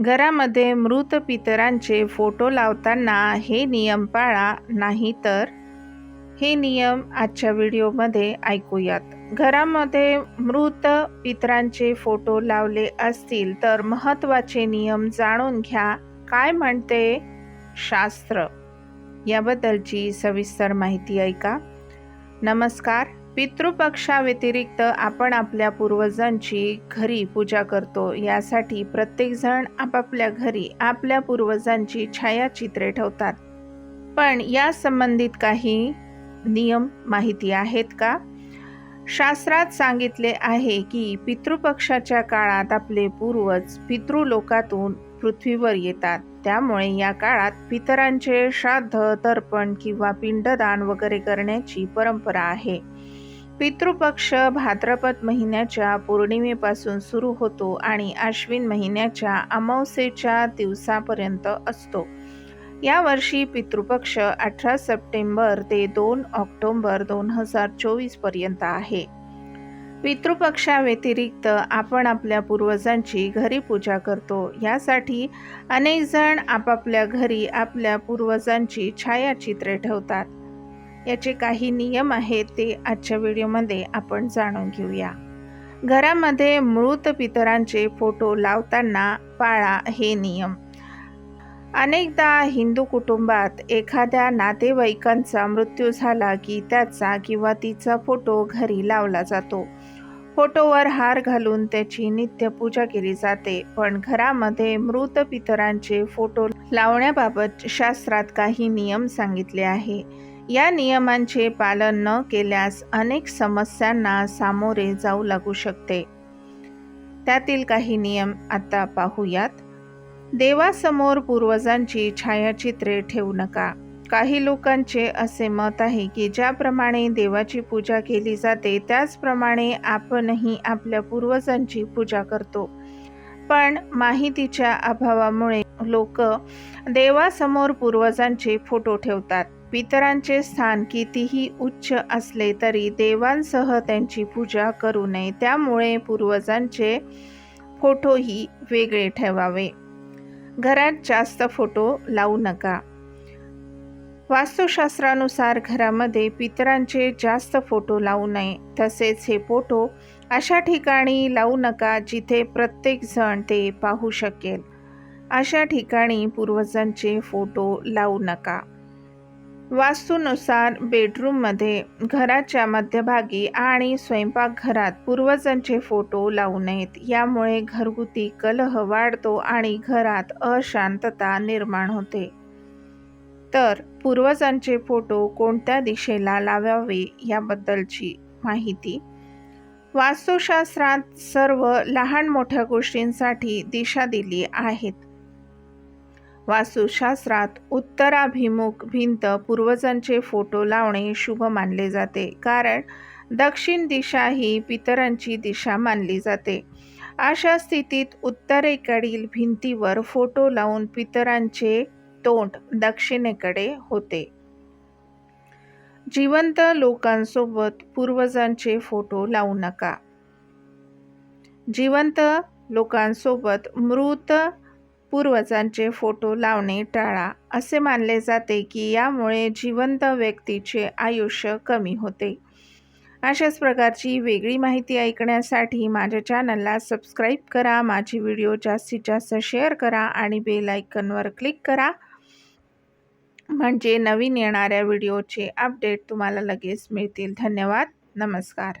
घरामध्ये मृत पितरांचे फोटो लावताना हे नियम पाळा नाही तर हे नियम आजच्या व्हिडिओमध्ये ऐकूयात. घरामध्ये मृत पितरांचे फोटो लावले असतील तर महत्त्वाचे नियम जाणून घ्या. काय म्हणते शास्त्र? याबद्दलची सविस्तर माहिती ऐका. नमस्कार. पितृपक्षाव्यतिरिक्त आपण आपल्या पूर्वजांची घरी पूजा करतो. यासाठी प्रत्येकजण आपापल्या घरी आपल्या पूर्वजांची छायाचित्रे ठेवतात. पण या संबंधित काही नियम माहिती आहेत का? शास्त्रात सांगितले आहे की पितृपक्षाच्या काळात आपले पूर्वज पितृलोकातून पृथ्वीवर येतात. त्यामुळे या काळात पितरांचे श्राद्ध तर्पण किंवा पिंडदान वगैरे करण्याची परंपरा आहे. पितृपक्ष भाद्रपद महिन्याच्या पौर्णिमेपासून सुरू होतो आणि आश्विन महिन्याच्या अमावस्येच्या दिवसापर्यंत असतो. यावर्षी पितृपक्ष अठरा सप्टेंबर ते दोन ऑक्टोंबर दोन हजार चोवीसपर्यंत आहे. पितृपक्षाव्यतिरिक्त आपण आपल्या पूर्वजांची घरी पूजा करतो. यासाठी अनेकजण आपापल्या घरी आपल्या पूर्वजांची छायाचित्रे ठेवतात. याचे काही नियम आहेत ते आजच्या व्हिडिओमध्ये आपण जाणून घेऊया. घरामध्ये मृत पितरांचे फोटो लावताना पाळा हे नियम. अनेकदा हिंदू कुटुंबात एखाद्या नातेवाईकांचा मृत्यू झाला की त्याचा किंवा तिचा फोटो घरी लावला जातो. फोटोवर हार घालून त्याची नित्य पूजा केली जाते पण घरामध्ये मृत पितरांचे फोटो लावण्याबाबत शास्त्रात काही नियम सांगितले आहे. या नियमांचे पालन न केल्यास अनेक समस्यांना सामोरे जाऊ लागू शकते. त्यातील काही नियम आता पाहूयात. देवासमोर पूर्वजांची छायाचित्रे ठेवू नका. काही लोकांचे असे मत आहे की ज्याप्रमाणे देवाची पूजा केली जाते त्याचप्रमाणे आपणही आपल्या पूर्वजांची पूजा करतो. पण माहितीच्या अभावामुळे लोक देवासमोर पूर्वजांचे फोटो ठेवतात. पितरांचे स्थान कितीही उच्च असले तरी देवांसह त्यांची पूजा करू नये. त्यामुळे पूर्वजांचे फोटोही वेगळे ठेवावे. घरात जास्त फोटो लावू नका. वास्तुशास्त्रानुसार घरामध्ये पितरांचे जास्त फोटो लावू नये. तसेच हे फोटो अशा ठिकाणी लावू नका जिथे प्रत्येकजण ते पाहू शकेल. अशा ठिकाणी पूर्वजांचे फोटो लावू नका. वास्तूनुसार बेडरूममध्ये घराच्या मध्यभागी आणि स्वयंपाकघरात पूर्वजांचे फोटो लावू नयेत. यामुळे घरगुती कलह वाढतो आणि घरात अशांतता निर्माण होते. तर पूर्वजांचे फोटो कोणत्या दिशेला लावावे याबद्दलची माहिती? वास्तुशास्त्रात सर्व लहान मोठ्या गोष्टींसाठी दिशा दिली आहेत. वास्तुशास्त्रात उत्तराभिमुख भिंत पूर्वजांचे फोटो लावणे शुभ मानले जाते. कारण दक्षिण दिशा ही पितरांची दिशा मानली जाते. अशा स्थितीत उत्तरेकडील भिंतीवर फोटो लावून पितरांचे तोंड दक्षिणेकडे होते. जिवंत लोकांसोबत पूर्वजांचे फोटो लावू नका. जिवंत लोकांसोबत मृत पूर्वजांचे फोटो लावणे टाळा. असे मानले जाते की यामुळे जिवंत व्यक्तीचे आयुष्य कमी होते. अशाच प्रकारची वेगळी माहिती ऐकण्यासाठी माझ्या चॅनलला सबस्क्राईब करा माझी व्हिडिओ जास्तीत जास्त शेअर करा आणि बेल आयकनवर क्लिक करा. म्हणजे नवीन येणाऱ्या व्हिडिओचे अपडेट तुम्हाला लगेच मिळतील. धन्यवाद. नमस्कार.